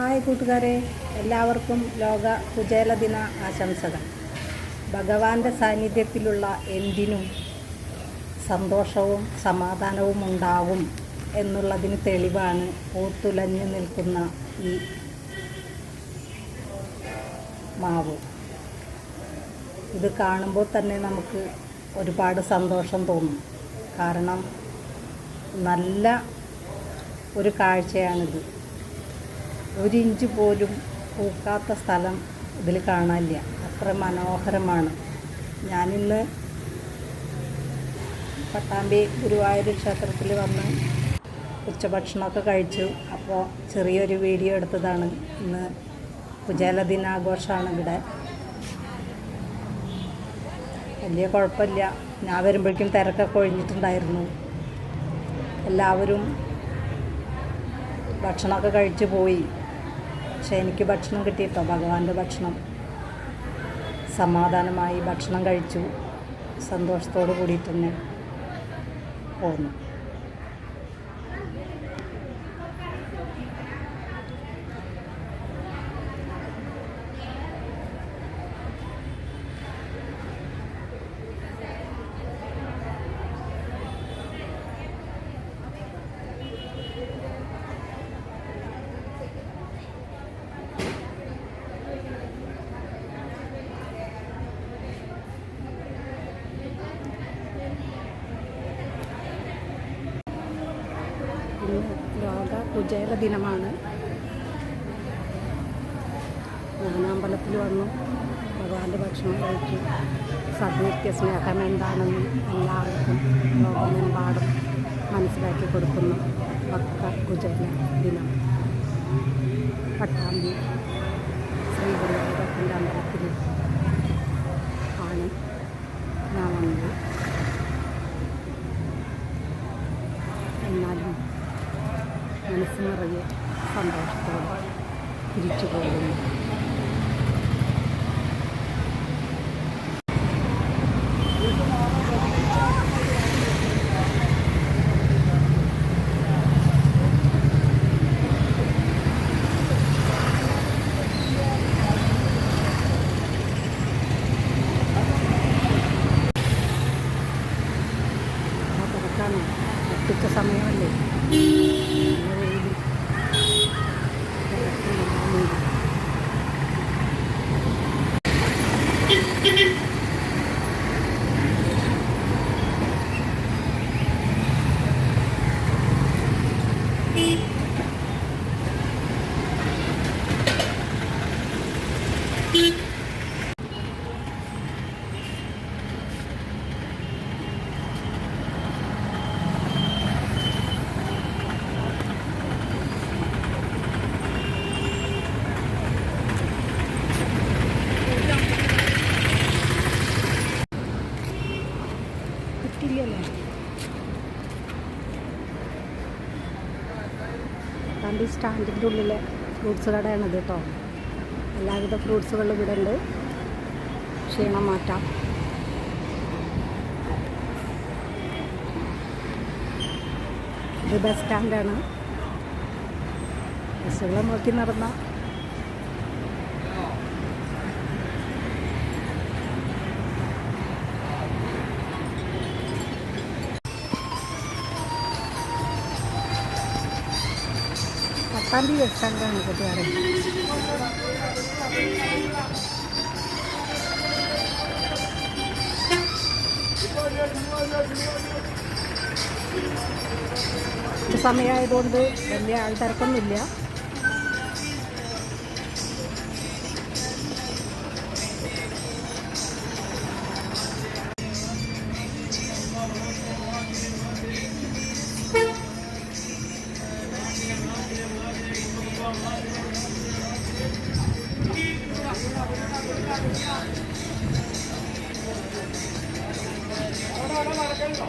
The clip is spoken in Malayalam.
ഹായ് കൂട്ടുകാരെ എല്ലാവർക്കും ലോക കുചേല ദിന ആശംസകൾ. ഭഗവാന്റെ സാന്നിധ്യത്തിലുള്ള എന്തിനും സന്തോഷവും സമാധാനവും ഉണ്ടാകും എന്നുള്ളതിന് തെളിവാണ് പൂത്തുലഞ്ഞു നിൽക്കുന്ന ഈ മാവ്. ഇത് കാണുമ്പോൾ തന്നെ നമുക്ക് ഒരുപാട് സന്തോഷം തോന്നും. കാരണം നല്ല ഒരു കാഴ്ചയാണിത്. ഒരു ഇഞ്ച് പോലും പൂക്കാത്ത സ്ഥലം ഇതിൽ കാണാനില്ല. അത്ര മനോഹരമാണ്. ഞാനിന്ന് പട്ടാമ്പി ഗുരുവായൂർ ക്ഷേത്രത്തിൽ വന്ന് ഉച്ചഭക്ഷണമൊക്കെ കഴിച്ചു. അപ്പോൾ ചെറിയൊരു വീഡിയോ എടുത്തതാണ്. ഇന്ന് കുചേല ദിനാഘോഷമാണ് ഇവിടെ. വലിയ കുഴപ്പമില്ല. ഞാൻ വരുമ്പോഴേക്കും തിരക്കൊക്കെ ഒഴിഞ്ഞിട്ടുണ്ടായിരുന്നു. എല്ലാവരും ഭക്ഷണമൊക്കെ കഴിച്ചു പോയി. പക്ഷെ എനിക്ക് ഭക്ഷണം കിട്ടിയിട്ടോ? ഭഗവാന്റെ ഭക്ഷണം. സമാധാനമായി ഭക്ഷണം കഴിച്ചു. സന്തോഷത്തോടു കൂടിയിട്ട് തന്നെ പോന്നു. ഇന്ന് ലോക കുചേല ദിനമാണ്. ഞാനമ്പലത്തിൽ വന്നു. ഭഗവാന്റെ ഭക്ഷണം കഴിച്ചു. സദ്യയ്ക്ക് സ്നേഹം എന്താണെന്ന് എല്ലാവർക്കും ലോകമെമ്പാടും മനസ്സിലാക്കി കൊടുക്കുന്നു. ഭക്ത കുചേല ദിനം. പട്ടാമ്പി ശ്രീ ഗുരുവായൂരപ്പന്റെ അമ്പലത്തിൽ മനസ്സ് നിറയെ സന്തോഷത്തോടെ തിരിച്ചു പോകുന്നു ആ തിരക്കാണ് ഒട്ടിച്ച സമയമല്ലേ സ്റ്റാൻഡിന്റെ ഉള്ളിലെ ഫ്രൂട്ട്സ് കടയാണിത് കേട്ടോ. എല്ലാവിധ ഫ്രൂട്ട്സുകളും ഇവിടെ ഉണ്ട്. ക്ഷീണം മാറ്റാം. ഇത് ബസ് സ്റ്റാൻഡാണ്. ബസ്സുകളെ നോക്കി നടന്ന. ബസ് സ്റ്റാൻഡാണ് കൂട്ടുകാരെ സമയമായതുകൊണ്ട് വലിയ ആൾത്തിരക്കൊന്നുമില്ല. അവിടെ അവിടെ നടക്കണ്ടോ